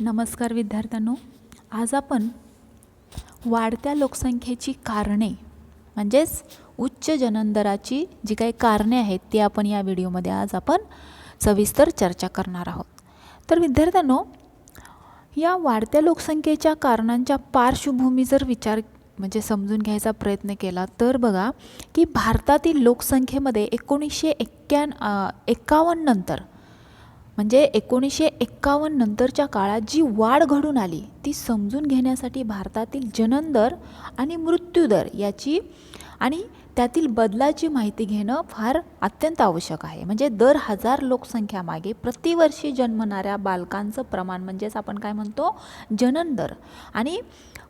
नमस्कार विद्यार्थ्यांनो. आज आपण वाढत्या लोकसंख्येची कारणे म्हणजेच उच्च जननदराची जी काही कारणे आहेत ती आपण या व्हिडिओमध्ये आज आपण सविस्तर चर्चा करणार आहोत. तर विद्यार्थ्यांनो या वाढत्या लोकसंख्येच्या कारणांच्या पार्श्वभूमी जर विचार म्हणजे समजून घ्यायचा प्रयत्न केला तर बघा की भारतातील लोकसंख्येमध्ये एकोणीसशे एक्क्यान एकावन्न नंतर म्हणजे एकोणीसशे एक्कावन्न नंतरच्या काळात जी वाढ घडून आली ती समजून घेण्यासाठी भारतातील जननदर आणि मृत्यूदर याची आणि त्यातील बदलाची माहिती घेणं फार अत्यंत आवश्यक आहे. म्हणजे दर हजार लोकसंख्या मागे प्रतिवर्षी जन्मणाऱ्या बालकांचं प्रमाण म्हणजेच आपण काय म्हणतो? जनन दर आणि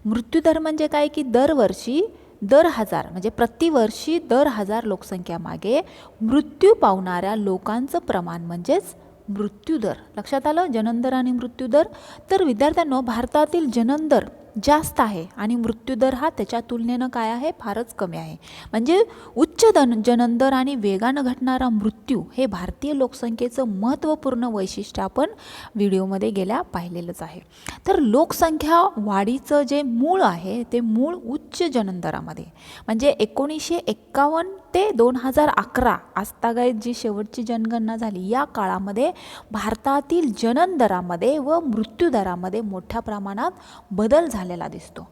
मृत्यूदर म्हणजे काय? की दरवर्षी दर हजार म्हणजे प्रतिवर्षी दर हजार लोकसंख्या मागे मृत्यू पावणाऱ्या लोकांचं प्रमाण म्हणजेच मृत्यूदर. लक्षात आलं? जननदर आणि मृत्यूदर? तर विद्यार्थ्यांनो भारतातील जननदर जास्त आहे आणि मृत्यूदर हा त्याच्या तुलनेनं काय आहे? फारच कमी आहे. म्हणजे उच्च दन जननदर आणि वेगानं घटणारा मृत्यू हे भारतीय लोकसंख्येचं महत्त्वपूर्ण वैशिष्ट्य आपण व्हिडिओमध्ये गेल्या पाहिलेलंच आहे. तर लोकसंख्या वाढीचं जे मूळ आहे ते मूळ उच्च जननदरामध्ये. म्हणजे एकोणीसशे एक्कावन्न ते दोन हजार अकरा आजतागायत जी शेवटची जनगणना झाली या काळामध्ये भारतातील जननदरामध्ये व मृत्यूदरामध्ये मोठ्या प्रमाणात बदल झालेला दिसतो.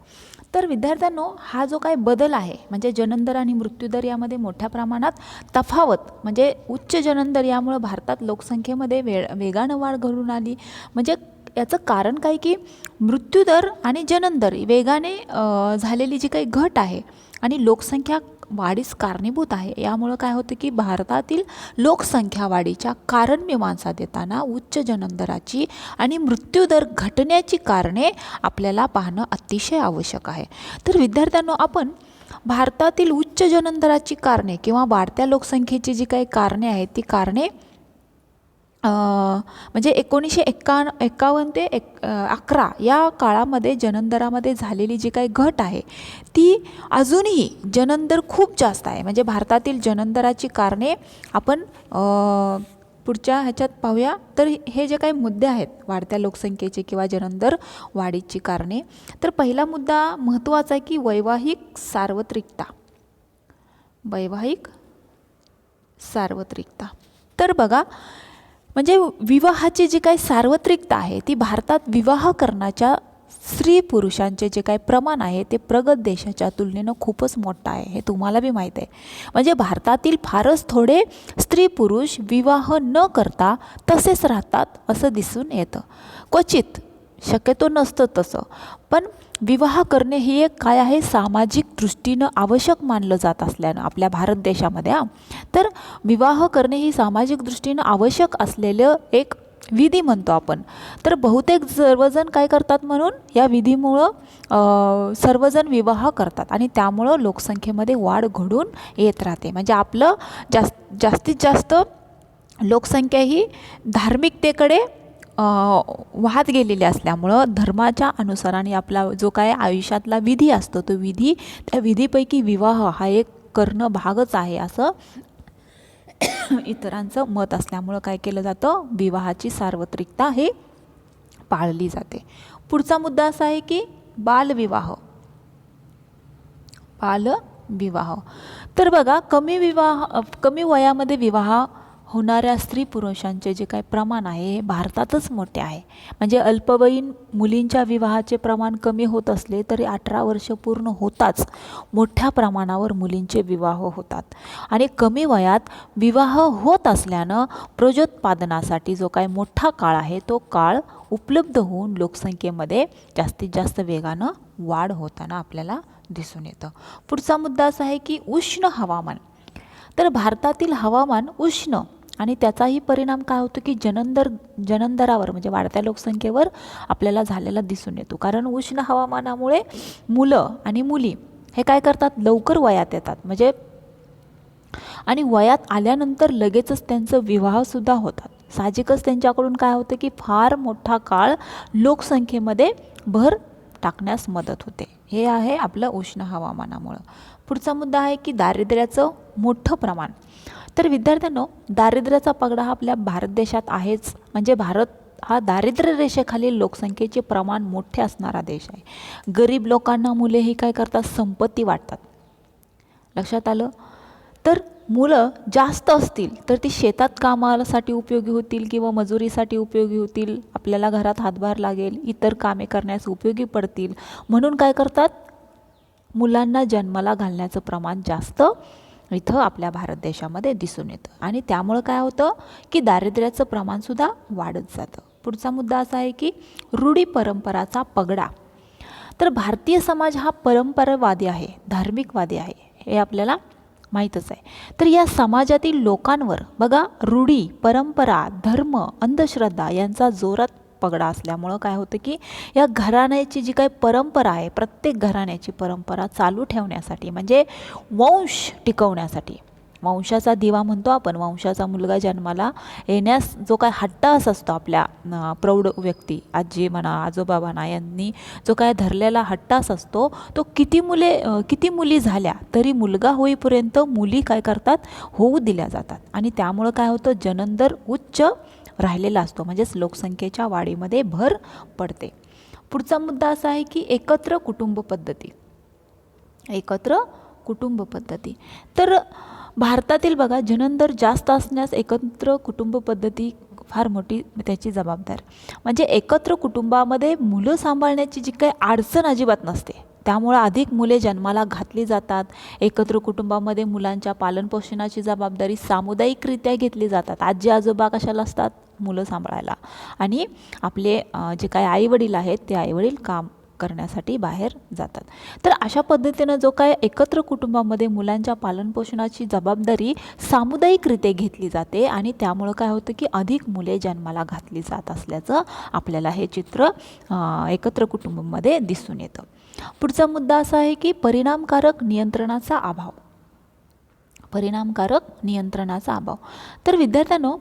तर विद्यार्थ्यांनो हा जो काय बदल आहे म्हणजे जननदर आणि मृत्यूदर यामध्ये मोठ्या प्रमाणात तफावत म्हणजे उच्च जननदर यामुळं भारतात लोकसंख्येमध्ये वे वेगानं वाढ घडून आली. म्हणजे याचं कारण काय की मृत्यूदर आणि जननदर वेगाने झालेली जी काही घट आहे आणि लोकसंख्या वाढीस कारणीभूत आहे. यामुळं काय होतं की भारतातील लोकसंख्या वाढीच्या कारण मीमांसा देताना उच्च जननदराची आणि मृत्यूदर घटण्याची कारणे आपल्याला पाहणं अतिशय आवश्यक आहे. तर विद्यार्थ्यांनो आपण भारतातील उच्च जननदराची कारणे किंवा वाढत्या लोकसंख्येची जी काही कारणे आहेत ती कारणे म्हणजे एकोणीसशे एक्का एक्कावन्न ते एक अकरा या काळामध्ये जननदरामध्ये झालेली जी काही घट आहे ती अजूनही जननदर खूप जास्त आहे. म्हणजे भारतातील जननदराची कारणे आपण पुढच्या ह्याच्यात पाहूया. तर हे जे काही मुद्दे आहेत वाढत्या लोकसंख्येचे किंवा जननदर वाढीची कारणे तर पहिला मुद्दा महत्त्वाचा आहे की वैवाहिक सार्वत्रिकता. वैवाहिक सार्वत्रिकता. तर बघा म्हणजे विवाहाची जी काही सार्वत्रिकता आहे ती भारतात विवाह करण्याच्या स्त्री पुरुषांचे जे काही प्रमाण आहे ते प्रगत देशाच्या तुलनेनं खूपच मोठं आहे हे तुम्हाला बी माहीत आहे. म्हणजे भारतातील फारच थोडे स्त्री पुरुष विवाह न करता तसेच राहतात असं दिसून येतं. क्वचित शक्यतो नसतं तसं. पण विवाह करणे ही एक काय आहे? सामाजिक दृष्टीनं आवश्यक मानलं जात असल्यानं आपल्या भारत देशामध्ये हां. तर विवाह करणे ही सामाजिक दृष्टीनं आवश्यक असलेलं एक विधी म्हणतो आपण. तर बहुतेक सर्वजण काय करतात म्हणून? या विधीमुळं सर्वजण विवाह करतात आणि त्यामुळं लोकसंख्येमध्ये वाढ घडून येत राहते. म्हणजे आपलं जास्त जास्तीत जास्त लोकसंख्या ही धार्मिकतेकडे वाहत गेलेले असल्यामुळं धर्माच्या अनुसाराने आपला जो काय आयुष्यातला विधी असतो तो विधी त्या विधीपैकी विवाह हा एक करणं भागच आहे असं इतरांचं मत असल्यामुळं काय केलं जातं? विवाहाची सार्वत्रिकता हे पाळली जाते. पुढचा मुद्दा असा आहे की बालविवाह. बालविवाह. तर बघा कमी विवाह कमी वयामध्ये विवाह होणाऱ्या स्त्री पुरुषांचे जे काही प्रमाण आहे हे भारतातच मोठे आहे. म्हणजे अल्पवयीन मुलींच्या विवाहाचे प्रमाण कमी होत असले तरी अठरा वर्ष पूर्ण होताच मोठ्या प्रमाणावर मुलींचे विवाह होतात. आणि कमी वयात विवाह होत असल्यानं प्रजोत्पादनासाठी जो काही मोठा काळ आहे तो काळ उपलब्ध होऊन लोकसंख्येमध्ये जास्तीत जास्त वेगानं वाढ होताना आपल्याला दिसून येतं. पुढचा मुद्दा असा आहे की उष्ण हवामान. तर भारतातील हवामान उष्ण आणि त्याचाही परिणाम काय होतो की जनंदर जनंदरावर म्हणजे वाढत्या लोकसंख्येवर आपल्याला झालेला दिसून येतो. कारण उष्ण हवामानामुळे मुलं आणि मुली हे काय करतात? लवकर वयात येतात. म्हणजे आणि वयात आल्यानंतर लगेचच त्यांचं विवाहसुद्धा होतात. साहजिकच त्यांच्याकडून काय होतं की फार मोठा काळ लोकसंख्येमध्ये भर टाकण्यास मदत होते. हे आहे आपलं उष्ण हवामानामुळं. पुढचा मुद्दा आहे की दारिद्र्याचं मोठं प्रमाण. तर विद्यार्थ्यांनो दारिद्र्याचा पगडा हा आपल्या भारत देशात आहेच. म्हणजे भारत हा दारिद्र्य रेषेखालील लोकसंख्येचे प्रमाण मोठे असणारा देश आहे. गरीब लोकांना मुले ही काय करतात? संपत्ती वाटतात. लक्षात आलं? तर मुलं जास्त असतील तर ती शेतात कामासाठी उपयोगी होतील किंवा मजुरीसाठी उपयोगी होतील आपल्याला घरात हातभार लागेल इतर कामे करण्यास उपयोगी पडतील. म्हणून काय करतात? मुलांना जन्माला घालण्याचं प्रमाण जास्त इथं आपल्या भारत देशामध्ये दिसून येतं. आणि त्यामुळं काय होतं की दारिद्र्याचं प्रमाणसुद्धा वाढत जातं. पुढचा मुद्दा असा आहे की रूढी परंपराचा पगडा. तर भारतीय समाज हा परंपरावादी आहे धार्मिकवादी आहे हे आपल्याला माहीतच आहे. तर या समाजातील लोकांवर बघा रूढी परंपरा धर्म अंधश्रद्धा यांचा जोरात पगडा असल्यामुळं काय होतं की या घराण्याची जी काही परंपरा आहे प्रत्येक घराण्याची परंपरा चालू ठेवण्यासाठी म्हणजे वंश टिकवण्यासाठी. वंशाचा दिवा म्हणतो आपण वंशाचा मुलगा जन्माला येण्यास जो काय हट्टास असतो आपल्या प्रौढ व्यक्ती आजी म्हणा आजोबा म्हणा यांनी जो काय धरलेला हट्टास असतो तो किती मुले किती मुली झाल्या तरी मुलगा होईपर्यंत मुली काय करतात? होऊ दिल्या जातात. आणि त्यामुळं काय होतं? जनंदर उच्च राहिलेला असतो. म्हणजेच लोकसंख्येच्या वाढीमध्ये भर पडते. पुढचा मुद्दा असा आहे की एकत्र कुटुंब पद्धती. एकत्र कुटुंब पद्धती. तर भारतातील बघा जननदर जास्त असण्यास एकत्र कुटुंब पद्धती फार मोठी त्याची जबाबदार. म्हणजे एकत्र कुटुंबामध्ये मुलं सांभाळण्याची जी काही अडचण अजिबात नसते. त्यामुळं अधिक मुले जन्माला घातली जातात. एकत्र कुटुंबामध्ये मुलांच्या पालनपोषणाची जबाबदारी सामुदायिकरित्या घेतली जातात. आजी आजोबा कशाला असतात? मुलं सांभाळायला. आणि आपले जे काही आईवडील आहेत ते आईवडील काम करण्यासाठी बाहेर जातात. तर अशा पद्धतीनं जो काय एकत्र कुटुंबामध्ये मुलांच्या पालनपोषणाची जबाबदारी सामुदायिकरित्या घेतली जाते आणि त्यामुळं काय होतं की अधिक मुले जन्माला घातली जात असल्याचं आपल्याला हे चित्र एकत्र कुटुंबामध्ये दिसून येतं. पुढचा मुद्दा असा आहे की परिणामकारक नियंत्रणाचा अभाव. परिणामकारक नियंत्रणाचा अभाव. तर विद्यार्थ्यांनो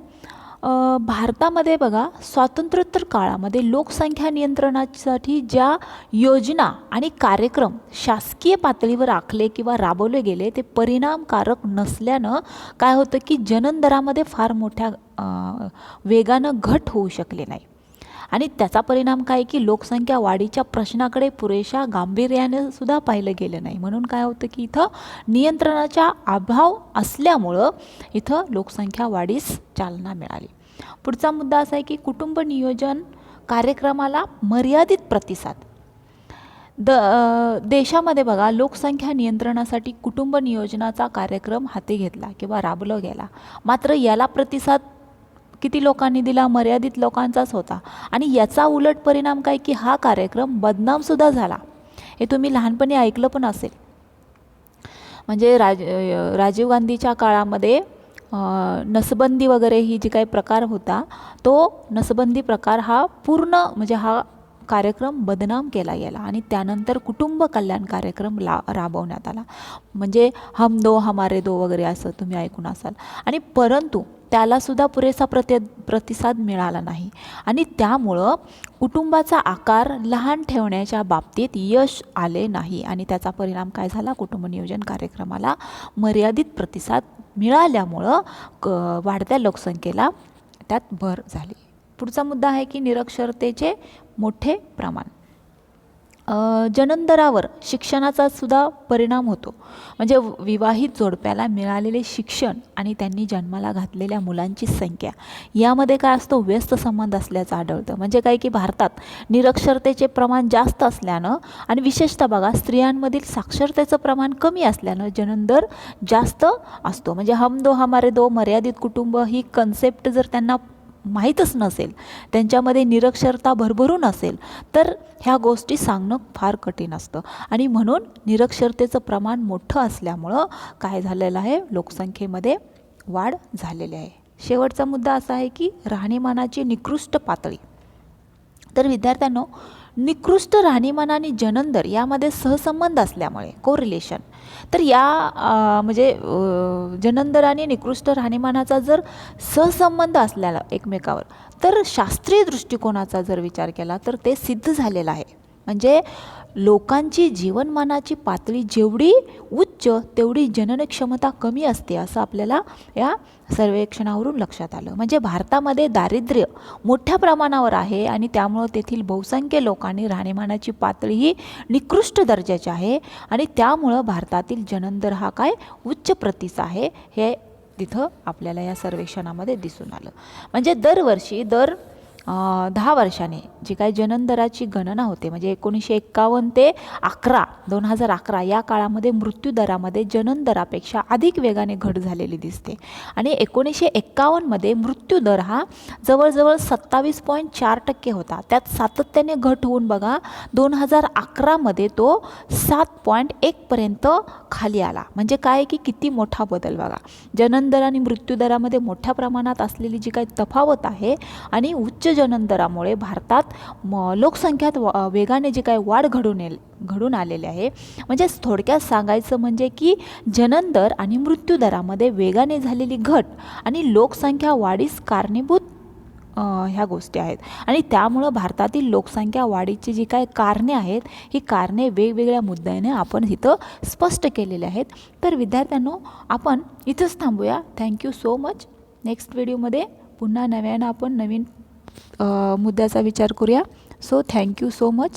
भारतामध्ये बघा स्वातंत्र्योत्तर काळामध्ये लोकसंख्या नियंत्रणासाठी ज्या योजना आणि कार्यक्रम शासकीय पातळीवर आखले किंवा राबवले गेले ते परिणामकारक नसल्यानं काय होतं की जनन दरामध्ये फार मोठ्या वेगानं घट होऊ शकले नाही. आणि त्याचा परिणाम काय की लोकसंख्या वाढीच्या प्रश्नाकडे पुरेशा गांभीर्याने सुद्धा पाहिलं गेलं नाही. म्हणून काय होतं की इथं नियंत्रणाचा अभाव असल्यामुळं इथं लोकसंख्या वाढीस चालना मिळाली. पुढचा मुद्दा असा आहे की कुटुंब नियोजन कार्यक्रमाला मर्यादित प्रतिसाद. द देशामध्ये बघा लोकसंख्या नियंत्रणासाठी कुटुंब नियोजनाचा कार्यक्रम हाती घेतला किंवा राबवला गेला. मात्र याला प्रतिसाद किती लोकांनी दिला मर्यादित लोकांचाच होता. आणि याचा उलट परिणाम काय की हा कार्यक्रम बदनामसुद्धा झाला. हे तुम्ही लहानपणी ऐकलं पण असेल. म्हणजे राज राजीव गांधीच्या काळामध्ये नसबंदी वगैरे ही जी काही प्रकार होता तो नसबंदी प्रकार हा पूर्ण म्हणजे हा कार्यक्रम बदनाम केला गेला आणि त्यानंतर कुटुंब कल्याण कार्यक्रम ला राबवण्यात आला. म्हणजे हम दो हमारे दो वगैरे असं तुम्ही ऐकून असाल. आणि परंतु त्यालासुद्धा पुरेसा प्रति प्रतिसाद मिळाला नाही. आणि त्यामुळं कुटुंबाचा आकार लहान ठेवण्याच्या बाबतीत यश आले नाही. आणि त्याचा परिणाम काय झाला? कुटुंब नियोजन कार्यक्रमाला मर्यादित प्रतिसाद मिळाल्यामुळं क वाढत्या लोकसंख्येला त्यात भर झाली. पुढचा मुद्दा आहे की निरक्षरतेचे मोठे प्रमाण. अ, जननदरावर शिक्षणाचा सुद्धा परिणाम होतो. म्हणजे विवाहित जोडप्याला मिळालेले शिक्षण आणि त्यांनी जन्माला घातलेल्या मुलांची संख्या यामध्ये काय असतो? व्यस्त संबंध असल्याचं आढळतं. म्हणजे काय की भारतात निरक्षरतेचे प्रमाण जास्त असल्यानं आणि विशेषतः बघा स्त्रियांमधील साक्षरतेचं प्रमाण कमी असल्यानं जननदर जास्त असतो. म्हणजे हम दो हमारे दो मर्यादित कुटुंब ही कन्सेप्ट जर त्यांना माहीतच नसेल त्यांच्यामध्ये निरक्षरता भरभरून असेल तर ह्या गोष्टी सांगणं फार कठीण असतं. आणि म्हणून निरक्षरतेचं प्रमाण मोठं असल्यामुळं काय झालेलं आहे? लोकसंख्येमध्ये वाढ झालेली आहे. शेवटचा मुद्दा असा आहे की राहणीमानाची निकृष्ट पातळी. तर विद्यार्थ्यांनो निकृष्ट राहणीमान आणि जनंदर यामध्ये सहसंबंध असल्यामुळे कोरिलेशन तर या म्हणजे जनंदर आणि निकृष्ट राहणीमानाचा जर सहसंबंध असल्याला एकमेकावर तर शास्त्रीय दृष्टिकोनाचा जर विचार केला तर ते सिद्ध झालेलं आहे. म्हणजे लोकांची जीवनमानाची पातळी जेवढी उच्च तेवढी जननक्षमता कमी असते असं आपल्याला या सर्वेक्षणावरून लक्षात आलं. म्हणजे भारतामध्ये दारिद्र्य मोठ्या प्रमाणावर आहे आणि त्यामुळं तेथील बहुसंख्य लोकांनी राहणीमानाची पातळी ही निकृष्ट दर्जाची आहे आणि त्यामुळं भारतातील जननदर हा काय? उच्च प्रतीचा आहे हे तिथं आपल्याला या सर्वेक्षणामध्ये दिसून आलं. म्हणजे दरवर्षी दर दहा वर्षाने जी काही जननदराची गणना होते म्हणजे एकोणीसशे एक्कावन्न ते अकरा दोन हजार अकरा या काळामध्ये मृत्यूदरामध्ये जननदरापेक्षा अधिक वेगाने घट झालेली दिसते. आणि एकोणीसशे एक्कावन्नमध्ये मृत्यूदर हा जवळजवळ सत्तावीस पॉईंट चार टक्के होता. त्यात सातत्याने घट होऊन बघा दोन हजार अकरामध्ये तो सात पॉईंट एकपर्यंत खाली आला. म्हणजे काय की किती मोठा बदल बघा. जननदर आणि मृत्यूदरामध्ये मोठ्या प्रमाणात असलेली जी काही तफावत आहे आणि उच्च जननदरामुळे भारतात म लोकसंख्यात वेगाने जी काही वाढ घडून येईल घडून आलेली आहे म्हणजे थोडक्यात सांगायचं म्हणजे की जननदर आणि मृत्यूदरामध्ये वेगाने झालेली घट आणि लोकसंख्या वाढीस कारणीभूत ह्या गोष्टी आहेत. आणि त्यामुळं भारतातील लोकसंख्या वाढीची जी काय कारणे आहेत ही कारणे वेगवेगळ्या मुद्द्याने आपण इथं स्पष्ट केलेले आहेत. तर विद्यार्थ्यांनो आपण इथंच थांबूया. थँक्यू सो मच नेक्स्ट व्हिडिओमध्ये पुन्हा नव्यानं आपण नवीन मुद्द्याचा विचार करूया. So thank you so much